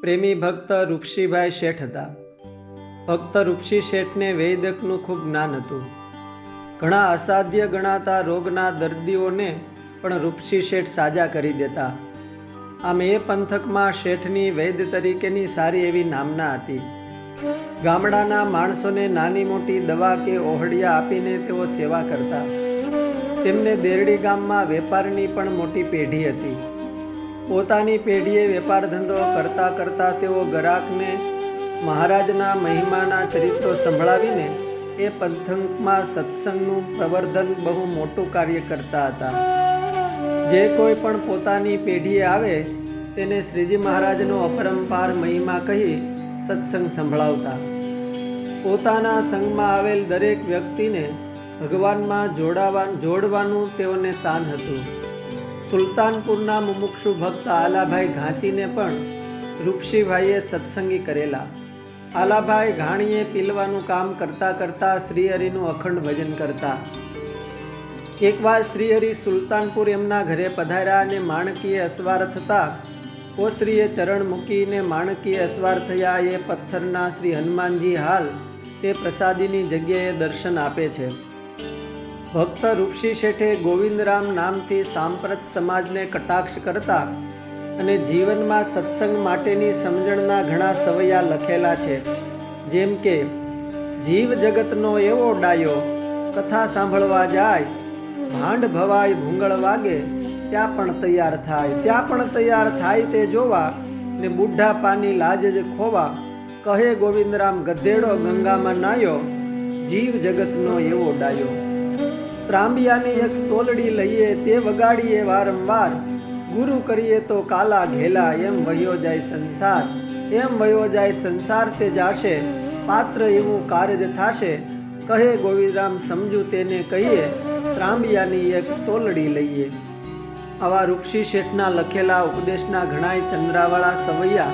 પ્રેમી ભક્ત રૂપસીભાઈ શેઠ હતા. ભક્ત રૂપસી શેઠને વૈદકનું ખૂબ જ્ઞાન હતું. ઘણા અસાધ્ય ગણાતા રોગના દર્દીઓને પણ રૂપસી શેઠ સાજા કરી દેતા. આમ એ પંથકમાં શેઠની વૈદ તરીકેની સારી એવી નામના હતી. ગામડાના માણસોને નાની મોટી દવા કે ઓહડિયા આપીને તેઓ સેવા કરતા. તેમને દેરડી ગામમાં વેપારની પણ મોટી પેઢી હતી. પોતાની પેઢીએ વેપાર ધંધો કરતા કરતા તેઓ ગરાકને મહારાજના મહિમાના ચરિત્રો સંભળાવીને એ પંથકમાં સત્સંગનું પ્રવર્ધન બહુ મોટું કાર્ય કરતા હતા. જે કોઈ પણ પોતાની પેઢીએ આવે, તેને શ્રીજી મહારાજનો અપરંપાર મહિમા કહી સત્સંગ સંભળાવતા. પોતાના સંગમાં આવેલ દરેક વ્યક્તિને ભગવાનમાં જોડાવા, જોડવાનું તેઓને તાન હતું. સુલતાનપુરના મુમુક્ષુ ભક્ત આલાભાઈ ઘાંચીને પણ રૂપસીભાઈએ સત્સંગી કરેલા. આલાભાઈ ઘાણીએ પીલવાનું કામ કરતા કરતા શ્રીહરિનું અખંડ ભજન કરતા. એકવાર શ્રીહરિ સુલતાનપુર એમના ઘરે પધાર્યા અને માણકીએ અસવાર થતા ઓશ્રીએ ચરણ મૂકીને માણકીએ અસવાર થયા, એ પથ્થરના શ્રી હનુમાનજી હાલ તે પ્રસાદીની જગ્યાએ દર્શન આપે છે. ભક્ત રૂપસી શેઠે ગોવિંદરામ નામથી સાંપ્રત સમાજને કટાક્ષ કરતા અને જીવનમાં સત્સંગ માટેની સમજણના ઘણા સવૈયા લખેલા છે. જેમ કે, જીવ જગતનો એવો ડાયો, કથા સાંભળવા જાય, ભાંડ ભવાય ભૂંગળ વાગે, ત્યાં પણ તૈયાર થાય, ત્યાં પણ તૈયાર થાય તે જોવા ને બુઢા પાની લાજ જ ખોવા, કહે ગોવિંદરામ ગધેડો ગંગામાં નાયો, જીવ જગતનો એવો ડાયો. ત્રાંબિયાની એક તોલડી લઈએ તે વગાડીએ વારંવાર. ગુરુ કરીએ તો કાલા ઘેલા, એમ વયો જાય સંસાર. એમ વયો જાય સંસાર તે જાશે. પાત્ર એવું કારજ થાશે. કહે ગોવિંદરામ, સમજુ તેને કહીએ ત્રાંબિયાની એક તોલડી લઈએ. આવા રૂપસી શેઠના લખેલા ઉપદેશના ઘણાય ચંદ્રાવાળા સવૈયા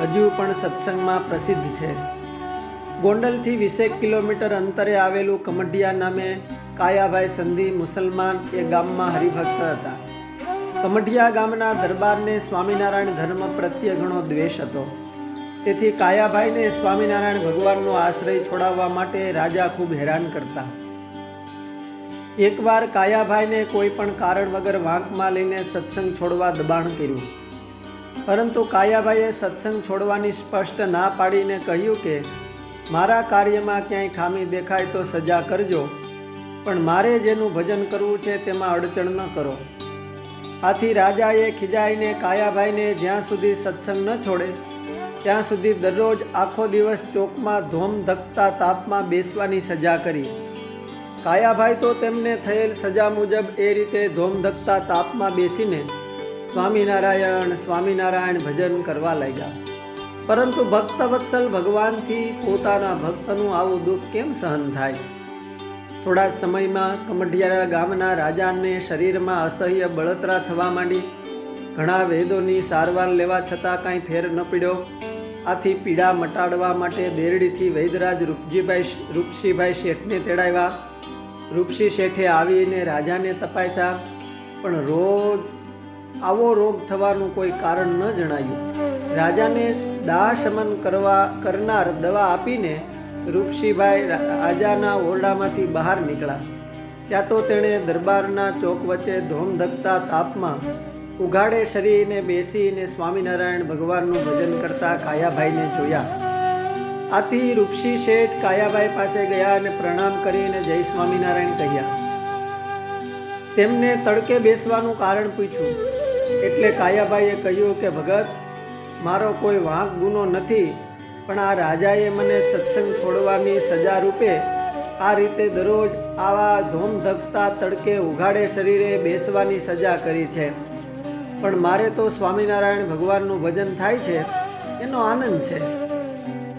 હજુ પણ સત્સંગમાં પ્રસિદ્ધ છે. ગોંડલથી વીસેક કિલોમીટર અંતરે આવેલું કમઢિયા નામે કાયાભાઈ સંધિ મુસલમાન એ ગામમાં હરિભક્ત હતા. કમઢિયા ગામના દરબારને સ્વામિનારાયણ ધર્મ પ્રત્યે ઘણો દ્વેષ હતો. તેથી કાયાભાઈને સ્વામિનારાયણ ભગવાનનો આશ્રય છોડાવવા માટે રાજા ખૂબ હેરાન કરતા. એકવાર કાયાભાઈને કોઈ પણ કારણ વગર વાંકમાં લઈને સત્સંગ છોડવા દબાણ કર્યું. પરંતુ કાયાભાઈએ સત્સંગ છોડવાની સ્પષ્ટ ના પાડીને કહ્યું કે, મારા કાર્યમાં ક્યાંય ખામી દેખાય તો સજા કરજો. પણ મારે જેનું ભજન કરવું છે તેમાં અડચણ ન કરો. આથી રાજાએ ખીજાઈને કાયાભાઈને જ્યાં સુધી સત્સંગ ન છોડે, ત્યાં સુધી દરરોજ આખો દિવસ ચોકમાં ધોમ ધકતા તાપમાં બેસવાની સજા કરી. કાયાભાઈ તો તેમને થયેલ સજા મુજબ એ રીતે ધોમ ધકતા તાપમાં બેસીને સ્વામિનારાયણ સ્વામિનારાયણ ભજન કરવા લાગ્યા. પરંતુ ભક્ત વત્સલ ભગવાનથી પોતાના ભક્તનું આવું દુઃખ કેમ સહન થાય? થોડા સમયમાં કમઢિયારા ગામના રાજાને શરીરમાં અસહ્ય બળતરા થવા માંડી. ઘણા વેદોની સારવાર લેવા છતાં કાંઈ ફેર ન પડ્યો. આથી પીડા મટાડવા માટે દેરડીથી વૈદરાજ રૂપજીભાઈ રૂપસીભાઈ શેઠને તેડાવ્યા. રૂપસી શેઠે આવીને રાજાને તપાસ્યા, પણ રોગ, આવો રોગ થવાનું કોઈ કારણ ન જણાયું. રાજાને દાહ શમન કરવા, કરનાર દવા આપીને રૂપસીભાઈ રાજાના ઓરડામાંથી બહાર નીકળ્યા. ત્યાં તો તેણે દરબારના ચોક વચ્ચે ધોમ ધકતા તાપમાં ઉઘાડે શરીરને બેસીને સ્વામિનારાયણ ભગવાનનું ભજન કરતા કાયાભાઈને જોયા. આથી રૂપસી શેઠ કાયાભાઈ પાસે ગયા અને પ્રણામ કરીને જય સ્વામિનારાયણ કહ્યા. તેમને તડકે બેસવાનું કારણ પૂછ્યું. એટલે કાયાભાઈએ કહ્યું કે, ભગત, મારો કોઈ વાંક ગુનો નથી. પણ આ રાજાએ મને સત્સંગ છોડવાની સજા રૂપે આ રીતે દરરોજ આવા ધૂમ ધકતા તડકે ઉઘાડે શરીરે બેસવાની સજા કરી છે. પણ મારે તો સ્વામિનારાયણ ભગવાનનું ભજન થાય છે, એનો આનંદ છે.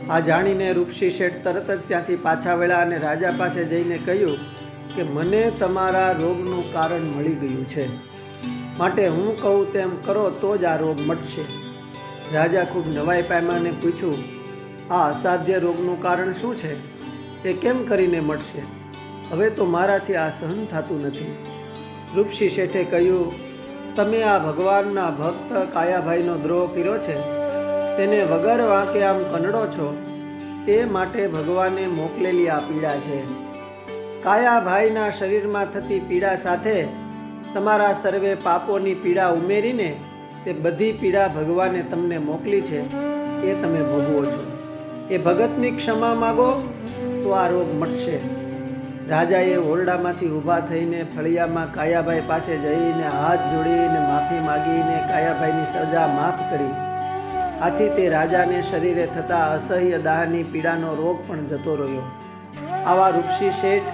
આ જાણીને રૂપસી શેઠ તરત જ ત્યાંથી પાછા વળ્યા અને રાજા પાસે જઈને કહ્યું કે મને તમારા રોગનું કારણ મળી ગયું છે. માટે હું કહું તેમ કરો તો જ આ રોગ મટશે. રાજા ખૂબ નવાઈ પામ્યા અને પૂછ્યું આ અસાધ્ય રોગનું કારણ શું છે? તે કેમ કરીને મટશે હવે તો મારાથી આ સહન થતું નથી. રૂપસી શેઠે કહ્યું, તમે આ ભગવાનના ભક્ત કાયાભાઈનો દ્રોહ કર્યો છે? તેને વગર વાંકે આમ કનડો છો? તે માટે ભગવાને મોકલેલી આ પીડા છે. કાયાભાઈના શરીરમાં થતી પીડા સાથે તમારા સર્વે પાપોની પીડા ઉમેરીને તે બધી પીડા ભગવાને તમને મોકલી છે, એ તમે ભોગવો છો. એ ભગતની ક્ષમા માગો તો આ રોગ મટશે. રાજાએ ઓરડામાંથી ઊભા થઈને ફળિયામાં કાયાભાઈ પાસે જઈને હાથ જોડીને માફી માગીને કાયાભાઈની સજા માફ કરી. આથી તે રાજાને શરીરે થતા અસહ્ય દાહની પીડાનો રોગ પણ જતો રહ્યો. આવા ઋષિ શેઠ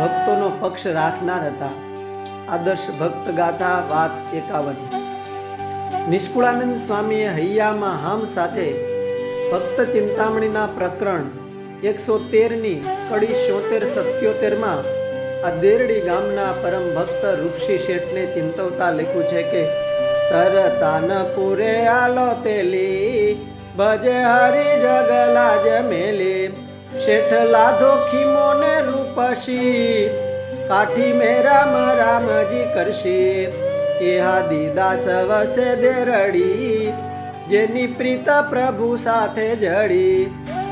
ભક્તોનો પક્ષ રાખનાર હતા. આદર્શ ભક્ત ગાથા વાત એકાવન. નિષ્કુળાનંદ સ્વામીએ હૈયામાં હામ સાથે ભક્ત ચિંતામણીના પ્રકરણ એકસો તેરની કડી સોતેર સત્યોતેરમાં આ દેરડી ગામના પરમ ભક્ત રૂપસી શેઠને ચિંતવતા લખ્યું છે કે સરતાન પૂરે આલો તેલી, ભજે હરી જગલા જમેલી શેઠ લાધો ખીમો ને રૂપસી, કાઠી મે રામ રામજી એ એહા દીદા સવસે દેરડી જેની પ્રીત પ્રભુ સાથે જડી,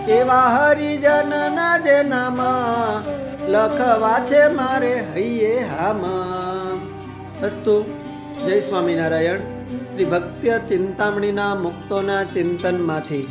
એવા હરિજન ના જે નામાં, લખવા છે મારે હૈયે હામાં. અસ્તુ, જય સ્વામિનારાયણ. શ્રી ભક્ત્ય ચિંતામણીના મુક્તોના ચિંતનમાંથી